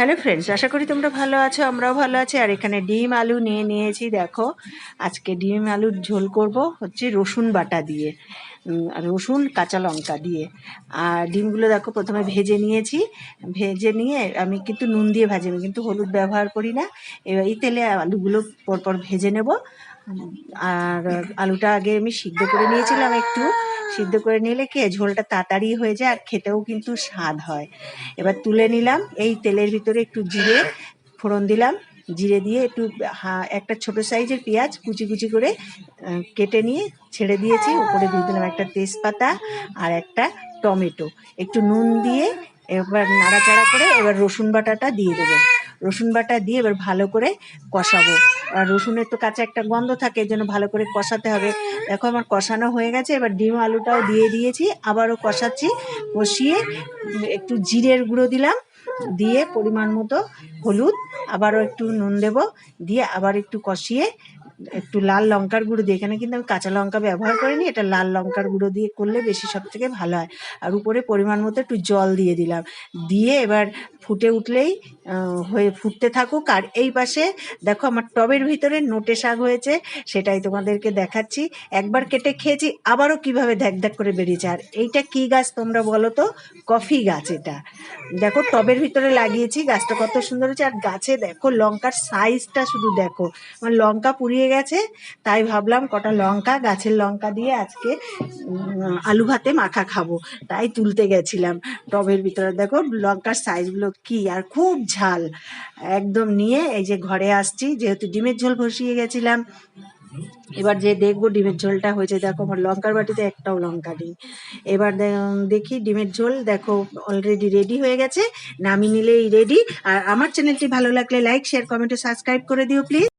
Hello friends আশা করি তোমরা ভালো আছো, আমরাও ভালো আছি। আর এখানে ডিম আলু নিয়ে নিয়েছি, দেখো। আজকে ডিম আলুর ঝোল করব হচ্ছে রসুন বাটা দিয়ে। রসুন, কাঁচা লঙ্কা দিয়ে। আর ডিমগুলো দেখো, প্রথমে ভেজে নিয়েছি। ভেজে নিয়ে আমি কিন্তু নুন দিয়ে ভাজি আমি কিন্তু হলুদ ব্যবহার করি না। এবার এই তেলে আলুগুলো পরপর ভেজে নেব। আর আলুটা আগে আমি সিদ্ধ করে নিয়েছিলাম একটু। সিদ্ধ করে নিলে কি, ঝোলটা তাড়াতাড়ি হয়ে যায়, আর খেতেও কিন্তু স্বাদ হয়। এবার তুলে নিলাম, এই তেলের ভিতরে একটু জিরে ফোড়ন দিলাম। জিরে দিয়ে একটু একটা ছোট সাইজের পেঁয়াজ কুচি কুচি করে কেটে নিয়ে ছেড়ে দিয়েছি। উপরে দিয়ে দিলাম একটা তেজপাতা আর একটা টমেটো। একটু নুন দিয়ে এবার নাড়াচাড়া করে এবার রসুন বাটাটা দিয়ে দেবো। রসুন বাটা দিয়ে এবার ভালো করে কষাবো। আর রসুনের তো কাঁচা একটা গন্ধ থাকে জন্য ভালো করে কষাতে হবে। দেখো আমার কষানো হয়ে গেছে, এবার ডিম আলুটাও দিয়ে দিয়েছি। আবারও কষাচ্ছি, কষিয়ে একটু জিরের গুঁড়ো দিলাম। দিয়ে পরিমাণ মতো হলুদ আবারও একটু নুন দেব দিয়ে আবার একটু কষিয়ে একটু লাল লঙ্কার গুঁড়ো দিয়ে, এখানে কিন্তু আমি কাঁচা লঙ্কা ব্যবহার করিনি, এটা লাল লঙ্কার গুঁড়ো দিয়ে করলে বেশি সব থেকে ভালো হয়। আর উপরে পরিমাণ মতো একটু জল দিয়ে দিলাম। দিয়ে এবার ফুটে উঠলেই হয়ে ফুটতে থাকুক। আর এই পাশে দেখো আমার টবের ভিতরে নোটে শাক হয়েছে, সেটাই তোমাদেরকে দেখাচ্ছি। একবার কেটে খেয়েছি, আবারও কীভাবে দেখ দেখ করে বেরিয়েছে। আর এইটা কি গাছ তোমরা বলো তো? কফি গাছ এটা। দেখো টবের ভিতরে লাগিয়েছি, গাছটা কত সুন্দর হয়েছে। আর গাছে দেখো লঙ্কার সাইজটা শুধু দেখো। আমার লঙ্কা পুড়িয়ে গেছে, তাই ভাবলাম কটা লঙ্কা, গাছের লঙ্কা দিয়ে আজকে আলু ভাতে মাখা খাব, তাই তুলতে গেছিলাম। টবের ভিতরে দেখো, লঙ্কার সাইজগুলো কি, আর খুব ঝাল। একদম নিয়ে এই যে ঘরে আসছি, যেহেতু ডিমের ঝোল বসিয়ে গেছিলাম, এবার যে দেখব ডিমের ঝোলটা হয়েছে, দেখো আমার লঙ্কার বাটিতে একটাও লঙ্কা নেই। এবার দেখি ডিমের ঝোল, দেখো অলরেডি রেডি হয়ে গেছে, নামিয়ে নিলেই রেডি আর আমার চ্যানেলটি ভালো লাগলে লাইক শেয়ার কমেন্টে সাবস্ক্রাইব করে দিও প্লিজ